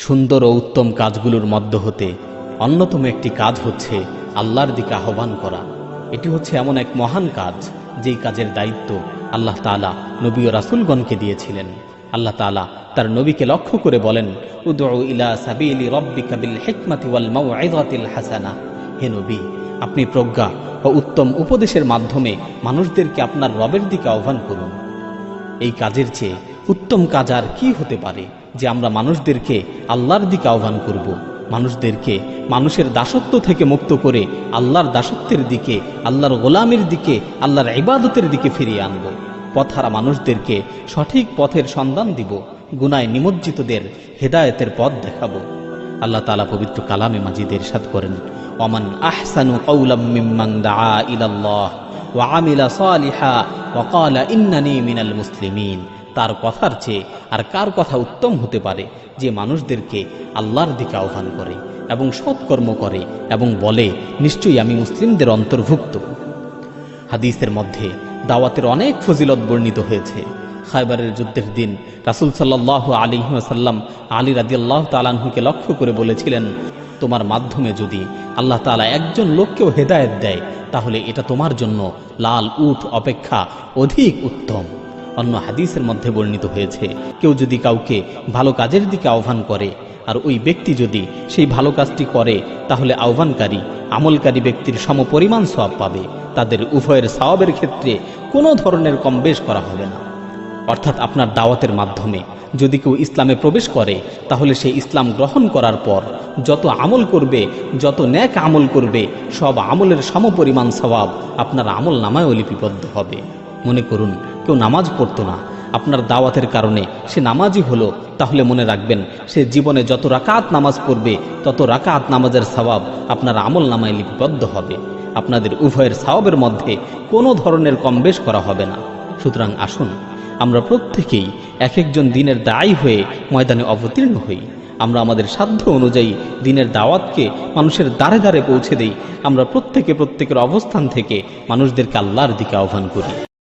সুন্দর ও উত্তম কাজগুলোর মধ্য হতে অন্যতম একটি কাজ হচ্ছে আল্লাহর দিকে আহ্বান করা। এটি হচ্ছে এমন এক মহান কাজ যেই কাজের দায়িত্ব আল্লাহ তালা নবী ও রাসুলগণকে দিয়েছিলেন। আল্লাহ তালা তার নবীকে লক্ষ্য করে বলেন হাসানা। হে নবী, আপনি প্রজ্ঞা ও উত্তম উপদেশের মাধ্যমে মানুষদেরকে আপনার রবের দিকে আহ্বান করুন। এই কাজের চেয়ে উত্তম কাজ আর কি হতে পারে? যে আমরা মানুষদেরকে আল্লাহর দিকে আহ্বান করব। মানুষদেরকে মানুষের দাসত্ব থেকে মুক্ত করে আল্লাহর দাসত্বের দিকে, আল্লাহর গোলামের দিকে, আল্লাহর ইবাদতের দিকে ফিরিয়ে আনব। পথারা মানুষদেরকে সঠিক পথের সন্ধান দিব, গুনায় নিমজ্জিতদের হেদায়েতের পথ দেখাবো। আল্লাহ তালা পবিত্র কালামে মাজিদের সাদ করেন, ওমান আহসানু কৌলাম মিম্মান দা ইলাল্লাহ ওয়া আমিলা সালিহা ওয়া ক্বালা ইন্নানি মিনাল মুসলিমিন। তার কথার চেয়ে আর কার কথা উত্তম হতে পারে যে মানুষদেরকে আল্লাহর দিকে আহ্বান করে এবং সৎকর্ম করে এবং বলে, নিশ্চয়ই আমি মুসলিমদের অন্তর্ভুক্ত। হাদিসের মধ্যে দাওয়াতের অনেক ফজিলত বর্ণিত হয়েছে। খাইবারের যুদ্ধের দিন রাসুল সাল্লাহ আলী সাল্লাম আলী রাদি আল্লাহ তালাহুকে লক্ষ্য করে বলেছিলেন, তোমার মাধ্যমে যদি আল্লাহ তালা একজন লোককেও হেদায়েত দেয়, তাহলে এটা তোমার জন্য লাল উঠ অপেক্ষা অধিক উত্তম। অন্য হাদিসের মধ্যে বর্ণিত হয়েছে, কেউ যদি কাউকে ভালো কাজের দিকে আহ্বান করে, আর ওই ব্যক্তি যদি সেই ভালো কাজটি করে, তাহলে আহ্বানকারী, আমলকারী ব্যক্তির সমপরিমাণ সওয়াব পাবে। তাদের উভয়ের সওয়াবের ক্ষেত্রে কোনো ধরনের কম বেশ করা হবে না। অর্থাৎ আপনার দাওয়াতের মাধ্যমে যদি কেউ ইসলামে প্রবেশ করে, তাহলে সে ইসলাম গ্রহণ করার পর যত আমল করবে, যত ন্যাক আমল করবে, সব আমলের সমপরিমাণ স্বভাব আপনার আমল নামায়ও লিপিবদ্ধ হবে। মনে করুন কেউ নামাজ পড়তো না। আপনার দাওয়াতের কারণে সে নামাজই হলো। তাহলে মনে রাখবেন, সে জীবনে যত রাকাত নামাজ পড়বে, তত রাকাত নামাজের স্বভাব আপনার আমল নামায় লিপিবদ্ধ হবে। আপনাদের উভয়ের স্বভাবের মধ্যে কোনো ধরনের কম বেশ করা হবে না। সুতরাং আসুন, আমরা প্রত্যেকেই এক একজন দিনের দায়ী হয়ে ময়দানে অবতীর্ণ হই। আমরা আমাদের সাধ্য অনুযায়ী দিনের দাওয়াতকে মানুষের দ্বারে দ্বারে পৌঁছে দেই। আমরা প্রত্যেকে প্রত্যেকের অবস্থান থেকে মানুষদেরকে আল্লাহর দিকে আহ্বান করি।